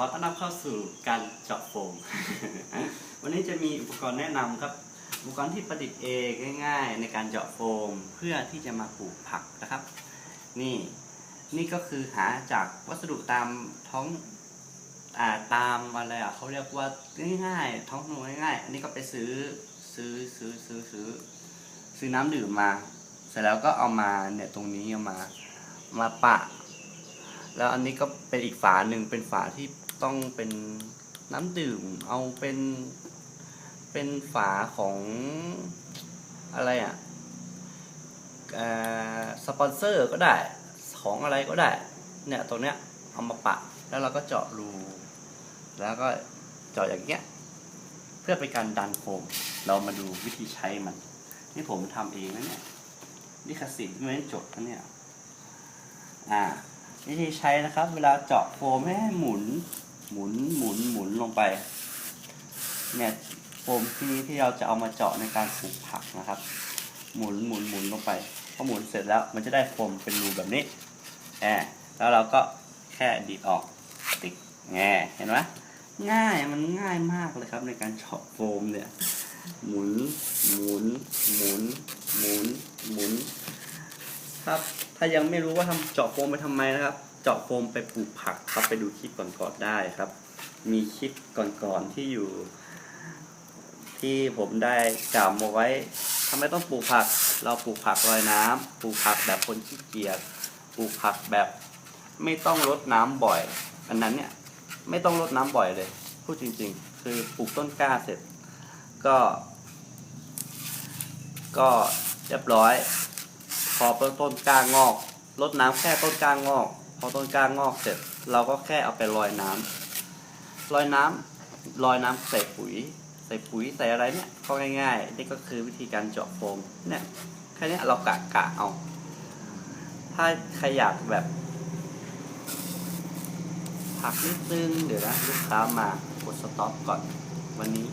ขอต้อนรับเข้าสู่การเจาะโฟม วันนี้จะมีอุปกรณ์แนะนำครับ อุปกรณ์ที่ประดิษฐ์เองง่าย ๆ ในการเจาะโฟมเพื่อที่จะมาปลูกผักนะครับ นี่นี่ก็คือหาจากวัสดุตามท้องอ่าตามอะไรอะเขาเรียกว่าง่ายๆท้องถนนง่ายๆอันนี้ก็ไปซื้อซื้อซื้อซื้อซื้อซื้อน้ำดื่มมา เสร็จแล้วก็เอามาเนี่ยตรงนี้เอามามาปะแล้วอันนี้ก็เป็นอีกฝาหนึ่งเป็นฝาที่ ต้องเป็นน้ำดื่ม เอาเป็นเป็นฝาของอะไรอะเอ่อสปอนเซอร์ก็ได้ของอะไรก็ได้ เนี่ยตรงเนี้ยเอามาปะ แล้วเราก็เจาะรู แล้วก็เจาะอย่างเงี้ย เพื่อเป็นการดันโฟมเรามาดูวิธีใช้มัน นี่ผมทำเองนะเนี่ยนี่ขสิทธิ์ไม่ได้จดนะเนี่ยอ่าวิธีใช้นะครับ เวลาเจาะโฟมให้หมุน หมุนหมุนหมุนลงไป เนี่ยโฟมที่นี้ที่เราจะเอามาเจาะในการปลูกผักนะครับ หมุนหมุนหมุนลงไปพอหมุนเสร็จแล้วมันจะได้โฟมเป็นรูแบบนี้แอบแล้วเราก็แค่ดีดออกติ๊กแงเห็นไหมง่ายมันง่ายมากเลยครับในการเจาะโฟมเนี่ย หมุนหมุนหมุนหมุนหมุน ครับ ถ้ายังไม่รู้ว่าทำเจาะโฟมไปทำไมนะครับ เจาะโฟมไปปลูกผักครับไปดูคลิปก่อนๆได้ครับ มีคลิปก่อนๆที่อยู่ ที่ผมได้กล่าวมาไว้ทำไมต้องปลูกผัก เราปลูกผักลอยน้ำปลูกผักแบบคนขี้เกียจปลูกผักแบบไม่ต้องรดน้ำบ่อย อันนั้นเนี่ยไม่ต้องรดน้ำบ่อยเลยพูดจริง ๆ คือปลูกต้นกล้าเสร็จ ก็ ก็เรียบร้อย พอต้นกล้างอกรดน้ำแค่ต้นกล้างอก พอต้นกล้างอกเสร็จ เราก็แค่เอาไปลอยน้ำลอยน้ำลอยน้ำใส่ปุ๋ย ใส่ปุ๋ยใส่อะไรเนี่ยก็ง่ายๆนี่ก็คือวิธีการเจาะโฟมเนี่ยแค่นี้เรากะกะเอา ถ้าใครอยากแบบ ผักนิดนึงเดี๋ยวนะลูกค้ามากดสต็อปก่อนวันนี้